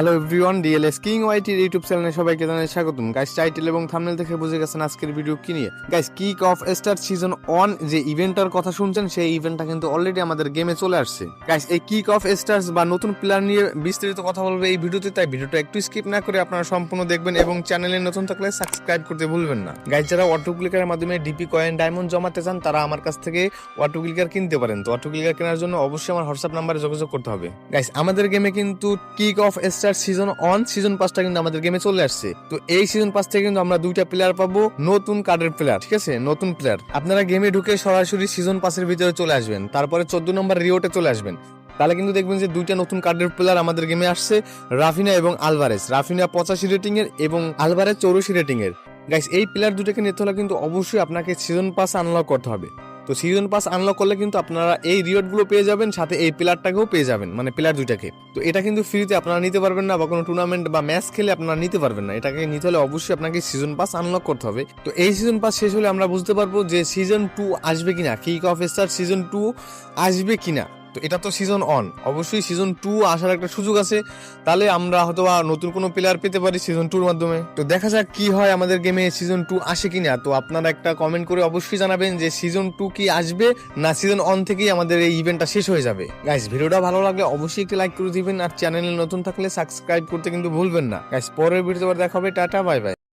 Hello everyone DLS king ওয়াইটির YouTube চ্যানেলে সবাইকে জানাই স্বাগতম। গাইস টাইটেল এবং থাম্বনেল দেখে বুঝে গেছেন আজকের ভিডিও কি নিয়ে। Guys kick off star season one যে ইভেন্টটার কথা শুনছেন, সেই ইভেন্টটা কিন্তু অলরেডি আমাদের গেমে চলে আসছে। গাইস এই কিক অফ স্টার্স বা নতুন প্লেয়ার নিয়ে বিস্তারিত কথা বলবে এই ভিডিওতে, তাই ভিডিওটা একটু স্কিপ না করে আপনারা সম্পূর্ণ দেখবেন এবং চ্যানেলে নতুন থাকলে সাবস্ক্রাইব করতে ভুলবেন না। গাইস যারা অটো ক্লিকারের মাধ্যমে ডিপি কয়েন ডায়মন্ড জমাতে চান, তারা আমার কাছ থেকে অটো ক্লিকার কিনতে পারেন। তো অটো ক্লিকার কেনার জন্য অবশ্যই আমার হোয়াটসঅ্যাপ নাম্বারে যোগাযোগ করতে হবে। গাইস আমাদের গেমে কিন্তু kick off star season one season পাসটা কিন্তু আমাদের গেমে চলে আসছে। তো এই সিজন পাস থেকে কিন্তু আমরা দুইটা প্লেয়ার পাবো, নতুন কার্ডের প্লেয়ার ঠিক আছে? নতুন প্লেয়ার আপনারা গেমে ঢুকে সরাসরি সিজন পাসের ভিতরে চলে আসবেন। তারপরে চোদ্দ নম্বর রিওটে চলে আসবেন। তাহলে কিন্তু দেখবেন যে দুইটা নতুন কার্ডের প্লেয়ার আমাদের গেমে আসছে, রাফিনা এবং আলভারেজ। রাফিনা পঁচাশি রেটিং এর এবং আলভারেজ চৌরাশি রেটিং এর। গাইস এই প্লেয়ার দুটোকে নিতে হলে কিন্তু অবশ্যই আপনাকে সিজন পাস আনলক করতে হবে। তো সিজন পাস আনলক করলে কিন্তু আপনারা এই রিওয়ার্ডগুলো পেয়ে যাবেন, সাথে এই প্লেয়ারটাকেও পেয়ে যাবেন মানে প্লেয়ার দুইটাকে। তো এটা কিন্তু ফ্রিতে আপনারা নিতে পারবেন না বা কোনো টুর্নামেন্ট বা ম্যাচ খেলে আপনারা নিতে পারবেন না। এটাকে নিতে হলে অবশ্যই আপনাকে সিজন পাস আনলক করতে হবে। তো এই সিজন পাস শেষ হলে আমরা বুঝতে পারব যে সিজন টু আসবে কিনা kick off star season two আসবে কিনা। তো এটা তো সিজন অন অবশ্যই সিজন টু আসার একটা সুযোগ আছে। তাহলে আমরা হয়তো নতুন কোনো প্লেয়ার পেতে পারি সিজন টুর মাধ্যমে। তো দেখা যাক কি হয় আমাদের গেমে সিজন টু আসে কিনা। তো আপনারা একটা কমেন্ট করে অবশ্যই জানাবেন যে সিজন টু কি আসবে না সিজন অন থেকেই আমাদের এই ইভেন্টটা শেষ হয়ে যাবে। গাইস ভিডিওটা ভালো লাগলে অবশ্যই একটি লাইক করে দিবেন। আর চ্যানেলে নতুন থাকলে সাবস্ক্রাইব করতে কিন্তু ভুলবেন না। গাইস পরের ভিডিওতে দেখা হবে। Tata bye bye